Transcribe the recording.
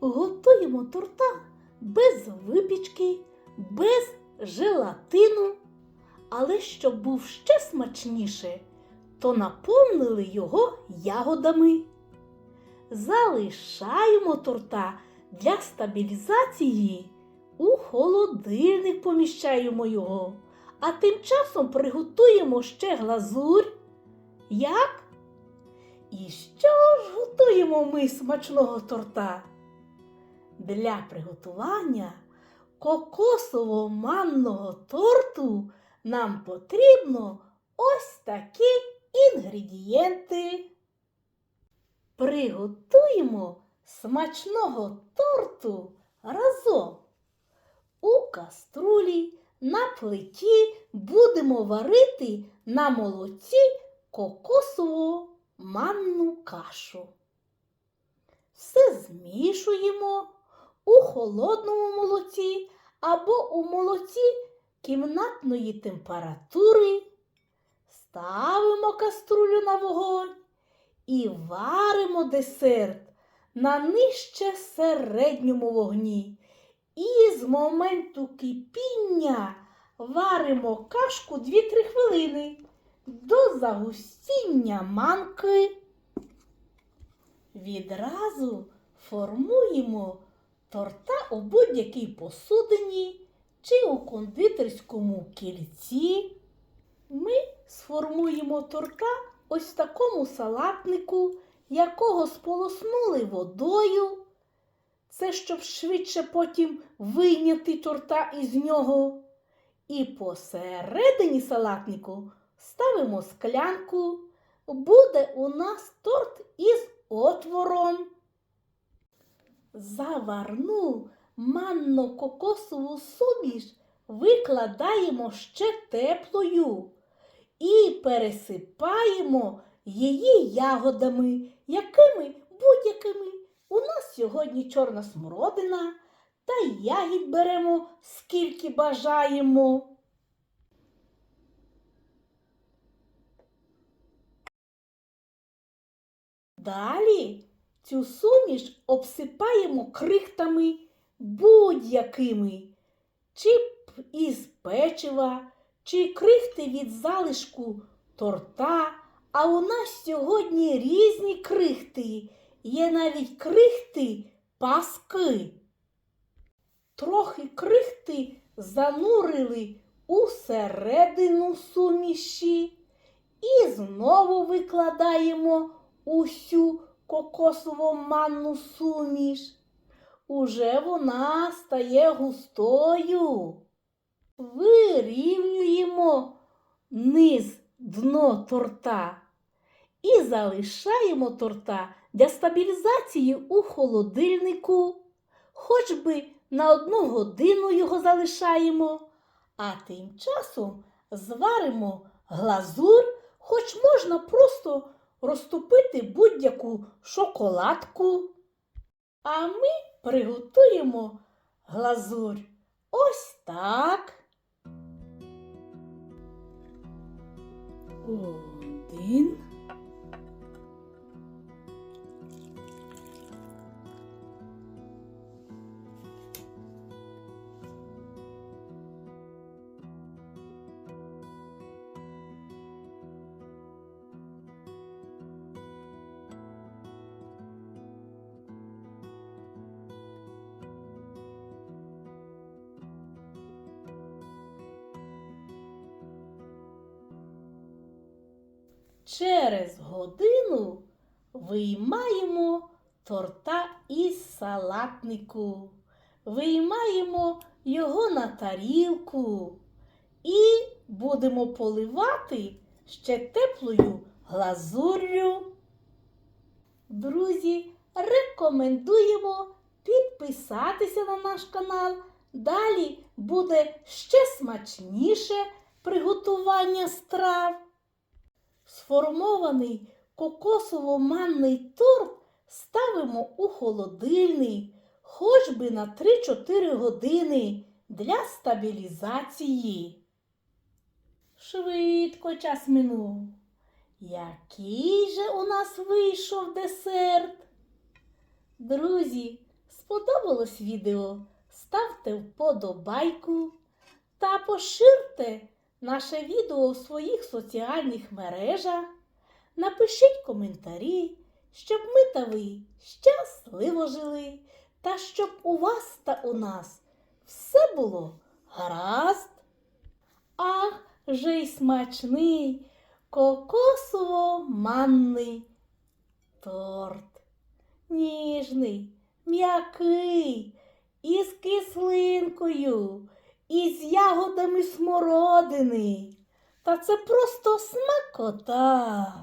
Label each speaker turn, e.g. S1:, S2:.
S1: готуємо торта без випічки, без желатину. Але щоб був ще смачніше, то наповнили його ягодами. Залишаємо торта для стабілізації. У холодильник поміщаємо його, а тим часом приготуємо ще глазурь. Як? І що ж готуємо ми смачного торта? Для приготування кокосово-манного торту нам потрібно ось такі інгредієнти. Приготуємо смачного торту разом. У каструлі на плиті будемо варити на молоці кокосову манну кашу. Все змішуємо у холодному молоці або у молоці кімнатної температури. Ставимо каструлю на вогонь і варимо десерт на нижче середньому вогні. І з моменту кипіння варимо кашку 2-3 хвилини до загустіння манки. Відразу формуємо торта у будь-якій посудині чи у кондитерському кільці. Ми сформуємо торта ось в такому салатнику, якого сполоснули водою. Це щоб швидше потім вийняти торта із нього. І посередині салатнику ставимо склянку. Буде у нас торт із отвором. Заварну манно-кокосову суміш викладаємо ще теплою і пересипаємо її ягодами, якими будь-якими. У нас сьогодні чорна смородина, та ягід беремо скільки бажаємо. Далі цю суміш обсипаємо крихтами будь-якими, чи із печива, чи крихти від залишку торта. А у нас сьогодні різні крихти. Є навіть крихти паски. Трохи крихти занурили у середину суміші і знову викладаємо усю кокосово манну суміш. Уже вона стає густою. Вирівнюємо низ дно торта і залишаємо торта для стабілізації у холодильнику. Хоч би на одну годину його залишаємо, а тим часом зваримо глазур, хоч можна просто розтопити будь-яку шоколадку. А ми приготуємо глазурь ось так. Один. Через годину виймаємо торта із салатнику, виймаємо його на тарілку і будемо поливати ще теплою глазур'ю. Друзі, рекомендуємо підписатися на наш канал. Далі буде ще смачніше приготування страв. Сформований кокосово-манний торт ставимо у холодильник, хоч би на 3-4 години для стабілізації. Швидко час минув. Який же у нас вийшов десерт? Друзі, сподобалось відео, ставте вподобайку та поширте наше відео у своїх соціальних мережах. Напишіть коментарі, щоб ми та ви щасливо жили, та щоб у вас та у нас все було гаразд. Ах, же й смачний кокосово-манний торт. Ніжний, м'який, із кислинкою, із ягодами смородини. Та це просто смакота.